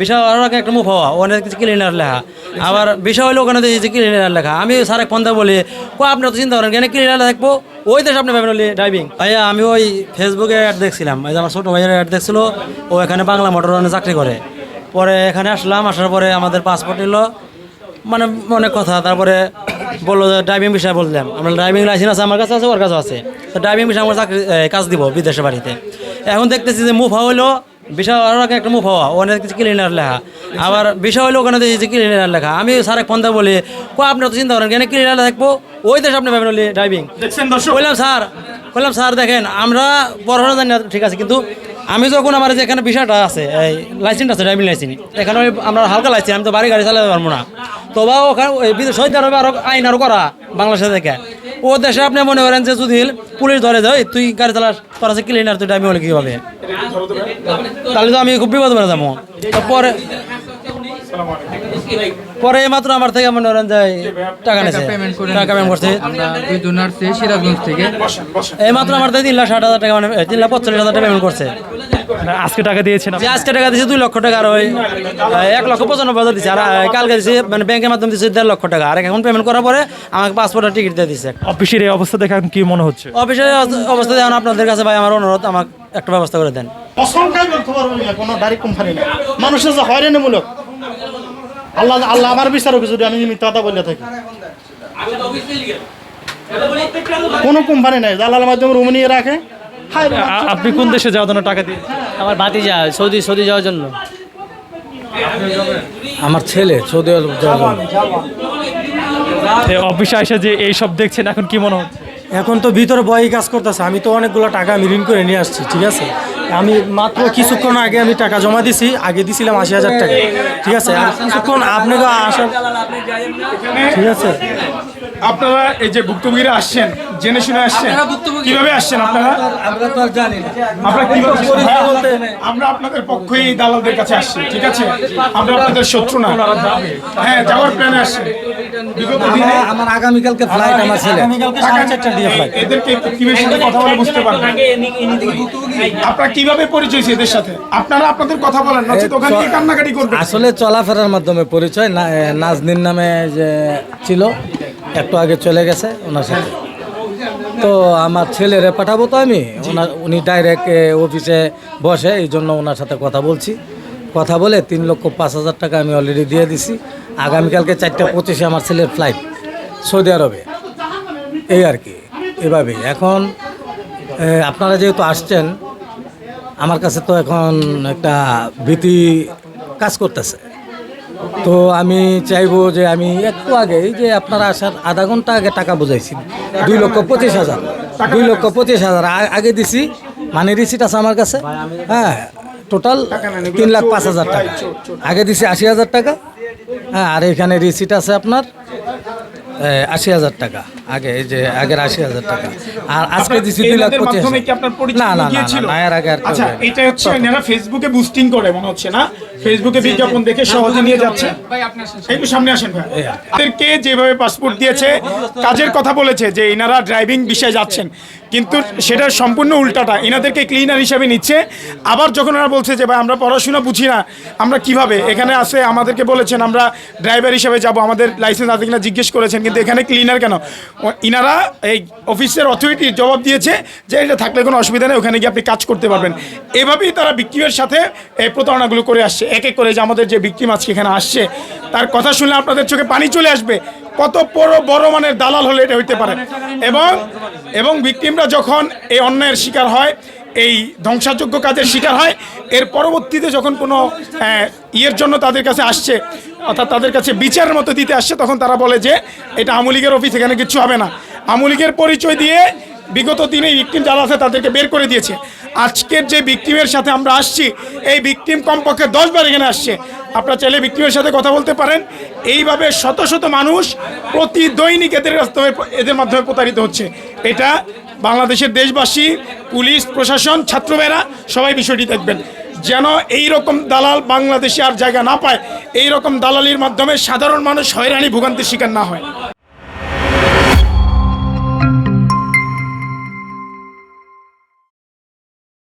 বিষয় আরও একটা মুখ হওয়া, ওখানে কিছু ক্লিনার লেখা। আবার বিষয় হলো ওখানে দেখেছি ক্লিনার লেখা। আমি স্যার ফোন দিয়ে বলি, কো, আপনি তো চিন্তা করেন কেন ক্লিনার দেখব? ওই দেশে আপনি ভাবেন ড্রাইভিং ভাইয়া, আমি ওই ফেসবুকে অ্যাড দেখছিলাম। এই যে আমার ছোটো ভাইয়ের অ্যাড দেখছিল, ও এখানে বাংলা মোটর চাকরি করে। পরে এখানে আসলাম, আসার পরে আমাদের পাসপোর্ট নিল। মানে অনেক কথা, তারপরে বলল যে ড্রাইভিং বিষয়ে বললাম। আমরা ড্রাইভিং লাইসেন্স আছে আমার কাছে আছে, ওর কাছে আছে। তো ড্রাইভিং বিষয়ে আমার চাকরি কাজ দিব বিদেশে বাড়িতে। এখন দেখতেছি যে মুভ হইল বিষয় আরও একটা মুভ হওয়া ওখানে কিছু ক্লিনার লেখা। আবার বিষয় হলো ওখানে দেখেছি ক্লিনার লেখা। আমি স্যার ফোন দিয়ে বলি কো আপনি তো চিন্তা করেন কেন ক্লিনার দেখব? ওই দেশে আপনি ভাবেন ড্রাইভিং বললাম স্যার বললাম স্যার দেখেন আমরা পড়াশোনা জানি না ঠিক আছে কিন্তু আমি যখন আমার যে এখানে বিষয়টা আছে এই লাইসেন্স আছে ড্রাইভিং লাইসেন্স এখানে ওই আমরা হালকা লাইসেন্স আমি তো বাড়ি গাড়ি চালাতে পারব না। তবে ওখানে সৌদি আরও আইন আরও করা বাংলাদেশে থেকে ও দেশে আপনি মনে করেন যে যদি পুলিশ ধরে যায় তুই গাড়ি চালাস তোর আছে ক্লিনার তুই ড্রাইভিং বলে কি হবে? তাহলে তো আমি খুব বিপদ পড়ে যাব। পরে পরে মাত্র আমার থেকে মনে করেন যে টাকা নিয়েছে টাকা পেমেন্ট করছে। আমরা দুইজন আসছি সিরাজগঞ্জ থেকে এই মাত্র আমার থেকে তিন লাখ ষাট হাজার টাকা মানে তিন লাখ পঁচল্লিশ হাজার টাকা পেমেন্ট করছে। আজকে টাকা দিয়েছেন যে আজকে টাকা দিয়েছে দুই লক্ষ টাকা আর ওই এক লক্ষ পঁচানব্বই হাজার দিচ্ছে আর কালকে দিচ্ছে মানে ব্যাংকের মাধ্যমে দিচ্ছে দেড় লক্ষ টাকা। আর এখন পেমেন্ট করার পরে আমাকে পাসপোর্টের টিকিট দিয়ে দিচ্ছে অফিসের এই অবস্থা দেখে কি মনে হচ্ছে? অফিসের অবস্থা যেমন আপনাদের কাছে ভাই আমার অনুরোধ আমাকে একটা ব্যবস্থা করে দেন। অসংখ্যায় বলতে পারব না কোনো ডাইরেক্ট কোম্পানি না। মানুষের যে হয়রানিমূলক আল্লাহ আল্লাহ আমার বিচার হবে যদি আমি মিথ্যা কথা বলে থাকি। কোনো কোম্পানি নাই দালালের মাধ্যমে রুম নিয়ে রাখে। আপনি কোন দেশে যাওয়ার জন্য টাকা দিয়ে? আমার ভাতিজা সৌদি সৌদি যাওয়ার জন্য। আমার ছেলে সৌদি আরব যাওয়ার জন্য। অফিসে এসে যে এই সব দেখছেন এখন কি মনে হচ্ছে? এখন তো ভিতরে বয়ই কাজ করতেছে। আমি তো অনেকগুলো টাকা আমি ঋণ করে নিয়ে আসছি ঠিক আছে? আমি মাত্র কিছুক্ষণ আগে আমি টাকা জমা দিছি আগে দিছিলাম আশি হাজার টাকা ঠিক আছে? কিছুক্ষণ আপনাকে আসার ঠিক আছে? আপনারা এই যে ভুক্তভোগীরা আসছেন জেনে শুনে আসছেন কীভাবে আসছেন আপনারা? আমরা তো জানি না। আমরা কীভাবে ভাইয়া, আমরা আপনাদের পক্ষই দালালদের কাছে আসছি ঠিক আছে? আমরা আপনাদের শত্রু না। হ্যাঁ যাওয়ার প্ল্যানে আসছি। বিগত দিনে আমার আগামীকালকে ফ্লাইট আমার ছেলে। এদেরকে কীভাবে সাথে কথা বলে বুঝতে পারবেন? আপনারা কীভাবে পরিচয় হয়েছে এদের সাথে? আপনারা আপনাদের কথা বলেন নচেত ওখানে গিয়ে কান্নাকাটি করবেন। আসলে চলাফেরার মাধ্যমে পরিচয় না এ, নামে যে ছিল একটু আগে চলে গেছে ওনার সাথে। তো আমার ছেলেরে পাঠাবো তো আমি। ওনার উনি ডাইরেক্ট অফিসে বসে এই জন্য ওনার সাথে কথা বলছি। কথা বলে তিন লক্ষ পাঁচ হাজার টাকা আমি অলরেডি দিয়ে দিছি। আগামীকালকে চারটা পঁচিশে আমার ছেলের ফ্লাইট সৌদি আরবে। এই আর কি এভাবেই। এখন আপনারা যেহেতু আসছেন আমার কাছে তো এখন একটা ভীতি কাজ করতেছে। তো আমি চাইব যে আমি একটু আগেই যে আপনারা আসার আধা ঘণ্টা আগে টাকা বুঝাইছি দুই লক্ষ পঁচিশ হাজার। দুই লক্ষ পঁচিশ হাজার আগে দিছি মানে রিসিট আছে আমার কাছে। হ্যাঁ টোটাল তিন লাখ পাঁচ হাজার টাকা। আগে দিছি আশি হাজার টাকা। হ্যাঁ আর এখানে রিসিট আছে আপনার আশি হাজার টাকা। আগে এই যে আগের আশি হাজার টাকা। আর আজকে দিছি দুই লাখ পঁচিশ না না না এর আগে আচ্ছা এটা হচ্ছে এনারা ফেসবুকে বুস্টিং করে মনে হচ্ছে না? ফেসবুকে বিজ্ঞাপন দেখে সহজে নিয়ে যাচ্ছে। একটু সামনে আসেন ভাই। এদেরকে যেভাবে পাসপোর্ট দিয়েছে কাজের কথা বলেছে যে এনারা ড্রাইভিং বিষয়ে যাচ্ছেন। কিন্তু সেটা সম্পূর্ণ উল্টাটা। এনাদেরকে ক্লিনার হিসাবে নিচ্ছে। আবার যখন ওরা বলছে যে ভাই আমরা পড়াশোনা বুঝি না আমরা কীভাবে? এখানে আসে আমাদেরকে বলেছেন আমরা ড্রাইভার হিসাবে যাব। আমাদের লাইসেন্স আছে কিনা জিজ্ঞেস করেছেন কিন্তু এখানে ক্লিনার কেন? ইনারা এই অফিসের অথরিটি জবাব দিয়েছে যে এটা থাকলে কোনো অসুবিধা নেই ওখানে গিয়ে আপনি কাজ করতে পারবেন। এভাবেই তারা বিক্রিমের সাথে এই প্রতারণাগুলো করে আসছে। এক এক করে যে আমাদের যে বিক্রিম আজকে এখানে আসছে, তার কথা শুনলে আপনাদের চোখে পানি চলে আসবে। কত বড় বড় মানের দালাল হলে এটা হইতে পারে। এবং এবং ভিকটিমরা যখন এই অন্যায়ের শিকার হয়, এই ধ্বংসাযোগ্য কাজের শিকার হয়, এর পরবর্তীতে যখন কোনো ইয়ের জন্য তাদের কাছে আসছে, অর্থাৎ তাদের কাছে বিচারের মতো দিতে আসছে, তখন তারা বলে যে, এটা আমলিগের অফিস, এখানে কিছু হবে না। আমলিগের পরিচয় দিয়ে বিগত দিনে ভিকটিম যারা আছে, তাদেরকে বের করে দিয়েছে। আজকের যে ভিকটিমের সাথে আমরা আসছি, এই ভিকটিম কমপক্ষে দশবার এখানে আসছে। আপনারা চাইলে ভিকটিমের সাথে কথা বলতে পারেন। এইভাবে শত শত মানুষ প্রতি দৈনিক এদের এদের মাধ্যমে প্রতারিত হচ্ছে। এটা বাংলাদেশের দেশবাসী, পুলিশ, প্রশাসন, ছাত্রবেরা, সবাই বিষয়টি দেখবেন। যেন এই রকম দালাল বাংলাদেশে আর জায়গা না পায় এই রকম দালালির মাধ্যমে সাধারণ মানুষ হয়রানি, ভোগান্তির শিকার না হয়।